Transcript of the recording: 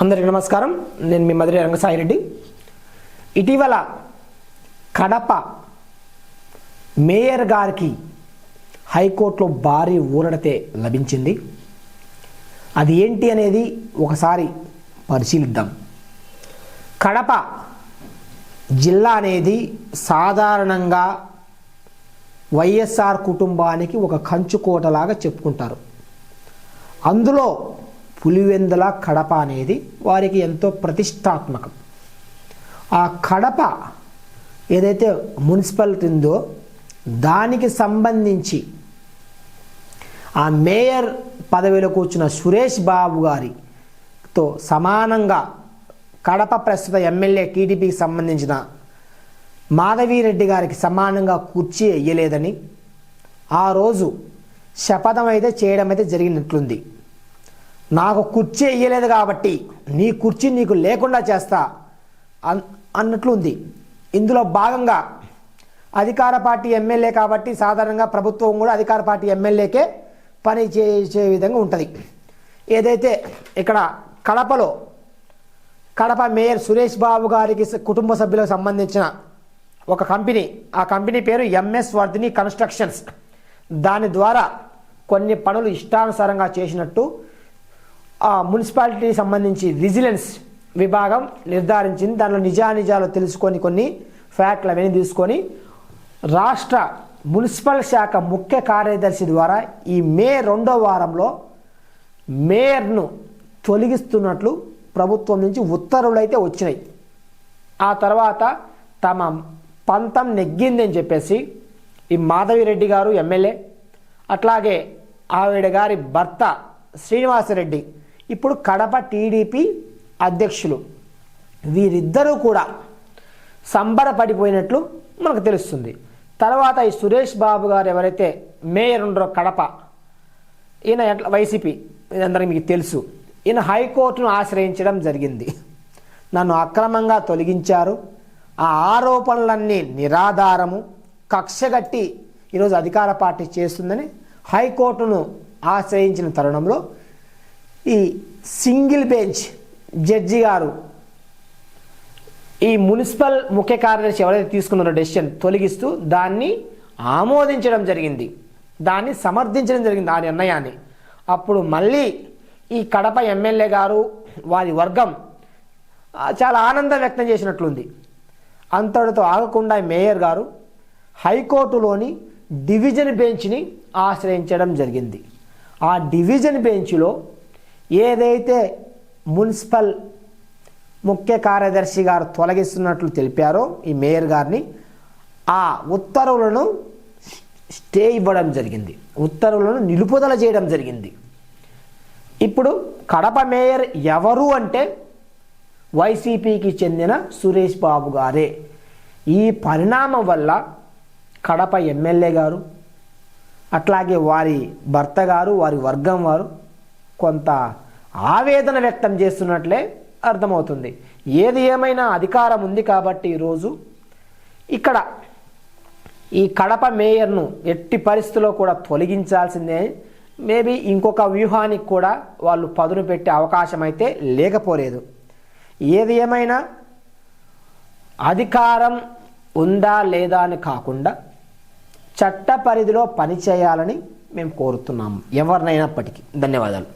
అందరికీ నమస్కారం. నేను మీ మధురి రంగసాయిరెడ్డి ఇటీవల కడప మేయర్ గారికి హైకోర్టులో భారీ ఊరడతే లభించింది. అది ఏంటి అనేది ఒకసారి పరిశీలిద్దాం. కడప జిల్లా అనేది సాధారణంగా వైఎస్ఆర్ కుటుంబానికి ఒక కంచుకోటలాగా చెప్పుకుంటారు. అందులో పులివెందుల కడప అనేది వారికి ఎంతో ప్రతిష్టాత్మకం. ఆ కడప ఏదైతే మున్సిపాలిటీ ఉందో దానికి సంబంధించి ఆ మేయర్ పదవిలో కూర్చున్న సురేష్ బాబు గారితో సమానంగా కడప ప్రస్తుత ఎమ్మెల్యే టీడీపీకి సంబంధించిన మాధవీరెడ్డి గారికి సమానంగా కుర్చీ వేయలేదని ఆ రోజు శపథం అయితే చేయడం అయితే జరిగినట్లుంది. నాకు కుర్చీ వేయలేదు కాబట్టి నీ కుర్చీ నీకు లేకుండా చేస్తా అన్ అన్నట్లుంది. ఇందులో భాగంగా అధికార పార్టీ ఎమ్మెల్యే కాబట్టి సాధారణంగా ప్రభుత్వం కూడా అధికార పార్టీ ఎమ్మెల్యేకే పని చేసే విధంగా ఉంటుంది. ఏదైతే ఇక్కడ కడపలో కడప మేయర్ సురేష్ బాబు గారికి కుటుంబ సభ్యులకు సంబంధించిన ఒక కంపెనీ ఆ కంపెనీ పేరు ఎంఎస్ వర్ధిని కన్స్ట్రక్షన్స్. దాని ద్వారా కొన్ని పనులు ఇష్టానుసారంగా చేసినట్టు మున్సిపాలిటీకి సంబంధించి విజిలెన్స్ విభాగం నిర్ధారించింది. దానిలో నిజానిజాలు తెలుసుకొని కొన్ని ఫ్యాక్ట్లు అవన్నీ తీసుకొని రాష్ట్ర మున్సిపల్ శాఖ ముఖ్య కార్యదర్శి ద్వారా ఈ మే రెండో వారంలో మేయర్ను తొలగిస్తున్నట్లు ప్రభుత్వం నుంచి ఉత్తర్వులు అయితే వచ్చినాయి. ఆ తర్వాత తమ పంతం నెగ్గింది అని చెప్పేసి ఈ మాధవిరెడ్డి గారు ఎమ్మెల్యే అట్లాగే ఆవిడ గారి భర్త శ్రీనివాసరెడ్డి ఇప్పుడు కడప టీడీపీ అధ్యక్షులు. వీరిద్దరూ కూడా సంబరపడిపోయినట్లు మనకు తెలుస్తుంది. తర్వాత ఈ సురేష్ బాబు గారు ఎవరైతే మేయర్ ఉండరో కడప ఈయన ఎట్లా వైసీపీ ఇదందరికీ మీకు తెలుసు. ఈయన హైకోర్టును ఆశ్రయించడం జరిగింది. నన్ను అక్రమంగా తొలగించారు. ఆ ఆరోపణలన్నీ నిరాధారము. కక్షగట్టి ఈరోజు అధికార పార్టీ చేస్తుందని హైకోర్టును ఆశ్రయించిన తరుణంలో ఈ సింగిల్ బెంచ్ జడ్జి గారు ఈ మున్సిపల్ ముఖ్య కార్యదర్శి ఎవరైతే తీసుకున్నారో డెసిషన్ తొలగిస్తూ దాన్ని ఆమోదించడం జరిగింది. దాన్ని సమర్థించడం జరిగింది ఆ నిర్ణయాన్ని అప్పుడు మళ్ళీ ఈ కడప ఎమ్మెల్యే గారు వారి వర్గం చాలా ఆనందం వ్యక్తం చేసినట్లుంది. అంతటితో ఆగకుండా మేయర్ గారు హైకోర్టులోని డివిజన్ బెంచ్ని ఆశ్రయించడం జరిగింది. ఆ డివిజన్ బెంచ్లో ఏదైతే మున్సిపల్ ముఖ్య కార్యదర్శి గారు తొలగిస్తున్నట్లు తెలిపారో ఈ మేయర్ గారిని ఆ ఉత్తర్వులను స్టే ఇవ్వడం జరిగింది. ఉత్తర్వులను నిలుపుదల చేయడం జరిగింది. ఇప్పుడు కడప మేయర్ ఎవరు అంటే వైసీపీకి చెందిన సురేష్ బాబు గారే. ఈ పరిణామం వల్ల కడప ఎమ్మెల్యే గారు అట్లాగే వారి భర్త గారు వారి వర్గం వారు కొంత ఆవేదన వ్యక్తం చేస్తున్నట్లే అర్థమవుతుంది. ఏది ఏమైనా అధికారం ఉంది కాబట్టి ఈరోజు ఇక్కడ ఈ కడప మేయర్ను ఎట్టి పరిస్థితుల్లో కూడా తొలగించాల్సిందే. మేబీ ఇంకొక వ్యూహానికి కూడా వాళ్ళు పదును పెట్టే అవకాశం అయితే లేకపోలేదు. ఏది ఏమైనా అధికారం ఉందా లేదా అని కాకుండా చట్ట పరిధిలో పనిచేయాలని మేము కోరుతున్నాము. ఎవరినైనప్పటికీ ధన్యవాదాలు.